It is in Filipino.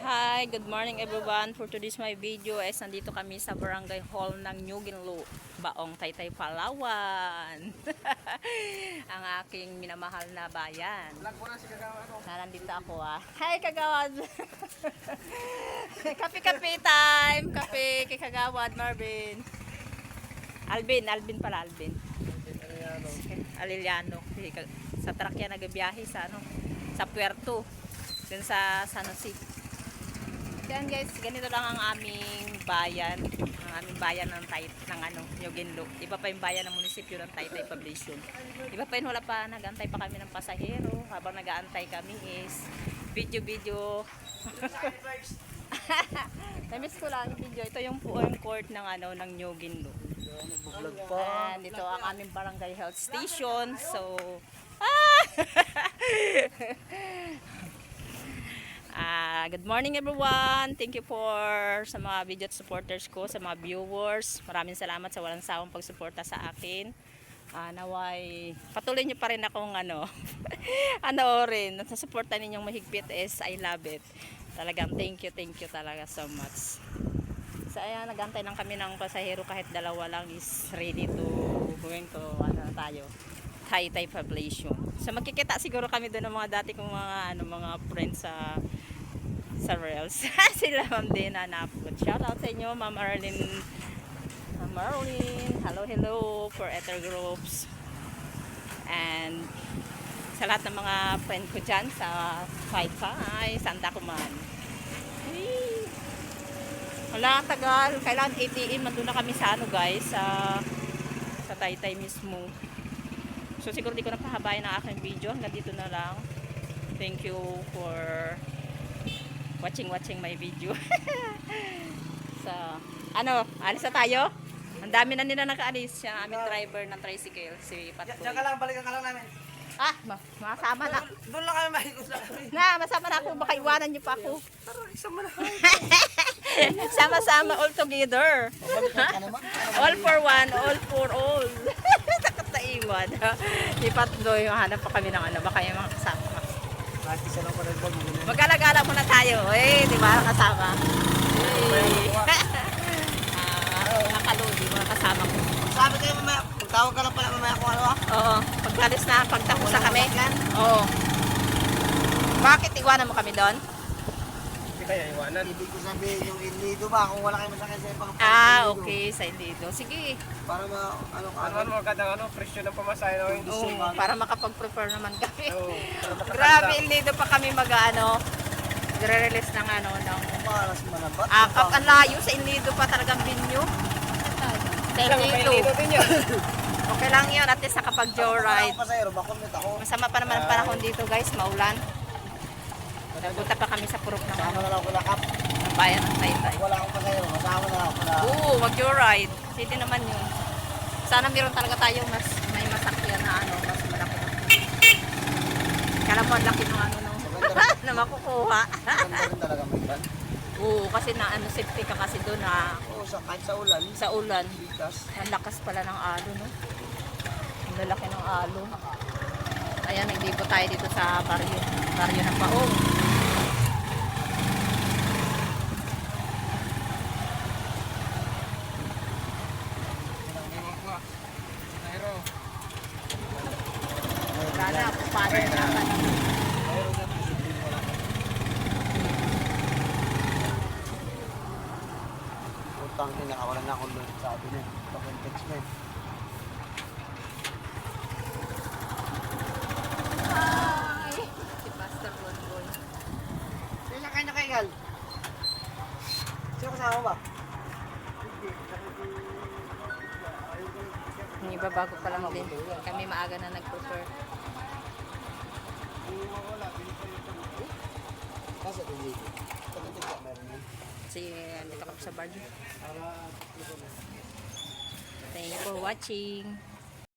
Hi, good morning everyone. For today's my video is nandito kami sa barangay hall ng Nyuginlo, Baong Taytay, Palawan. Ang aking minamahal na bayan. Na nandito ako ah. Hi kagawad! Kape-kape time! Kape kay kagawad Marvin. Alvin, Alvin pala, Alvin. Aliliano. Sa trakya nagbiyahe sa ano, sa Puerto. Dun sa San Jose. Yan guys, ganito lang ang aming bayan, ang aming bayan ng Tay ng ano, Yoginlo. Iba pa yung bayan ng munisipyo ng Taytay Poblacion. Iba pa yun, wala pa, nag-antay pa kami ng pasahero. Habang nag-aantay kami is video-video. Namiss ko lang yung video. Ito yung puong court ng ano ng Yoginlo. Vlog pa. And ito ang aming barangay health station. So, ah! Ah, good morning everyone. Thank you for sa mga video supporters ko, sa mga viewers. Maraming salamat sa walang sawang pagsuporta sa akin. Ah, naway patuloy niyo pa rin akong ano ano rin sa suporta ninyong mahigpit is I love it. Talagang thank you, thank you talaga so much. So ayan, nagantay lang kami ng pasahero kahit dalawa lang is ready to going to ano na tayo. Thai-Thai population. So magkikita siguro kami doon ng mga dati kong mga ano mga friends sa sa Rails. Sila Ma'am Dina na Shout out sa inyo Ma'am Arlene. Ma'am Arlene. Hello, hello for Ether Groups. And sa lahat ng mga friend ko dyan sa Fight Fight, Santa Kuman. Hey. Wala, tagal. Kailangan ATM. Nandun na kami sa ano guys, sa sa Taytay mismo. So siguro di ko napahabayan ang aking video. Hanggang dito na lang. Thank you for watching watching my video. so, ano, alis na tayo? Ang dami na nila nakaalis. Siya aming driver ng tricycle, si Diyan Patboy. ka lang, balikan ka lang namin. Ah, ma masama na. Doon lang kami mahigos lang kami. Na, masama na ako. Baka iwanan niyo pa ako. Tara, isang mo na. Sama-sama all together. All for one, all for all. Takot na iwan. Ipat doy, hanap pa kami ng ano, baka yung mga kasama. Kahit isa lang bag. Muna tayo. Eh, di ba? Kasama. Eh. Ah, nakalodi, mga kasama ko. Sabi kayo mamaya, magtawag ka lang pala mamaya kung ano ah. Oo, pagkalis na, pagtapos na kami. Oo. Bakit iwanan mo kami doon? Kaya iwanan. Ibig ko sabihin yung ilido ba, kung wala kayo masakit sa ibang Ah, okay, sa Indido. Sige. Para ma, ano ka, Ano ano magandang ano, presyo ng pamasahe namin. Oo, para makapag-prepare naman kami. Oo. Grabe, Indido pa kami mag-ano. Gre-release ng ano, ng malas manabat. akap. Ang layo sa Indido pa talagang binyo. Sa Indido. Okay lang yun, at least nakapag joyride. Ako pasayro, makomment ako. Masama pa naman ang panahon dito guys, maulan. Nagpunta pa kami sa purok ng ano, na lang ako lakap. ng bayan ng Taytay. Wala akong pasayro, kasama na ako na. Oo, mag joyride. Pwede naman yun. Sana meron talaga tayong mas may masakyan na ano, mas malaki. Kala mo ang laki ng ano no, na makukuha. Talaga may ban. Oo, kasi na ano safety ka kasi doon na Oo, sa, kahit sa ulan. sa ulan. Ang lakas pala ng alo, no? Ang lalaki ng alo. Ayan, nagdipo tayo dito sa baryo. Baryo ng Paong. Sana, paano na ba? Utang ina, wala na akong load. Sabi niya, bakit text mo eh. Hi! Si Pastor Bonbon. Sino kayo, Sino kasama ba? Yung iba bago pa lang din. Kami maaga na nag-prepare. Kasi dito kami sa baryo. Thank you for watching.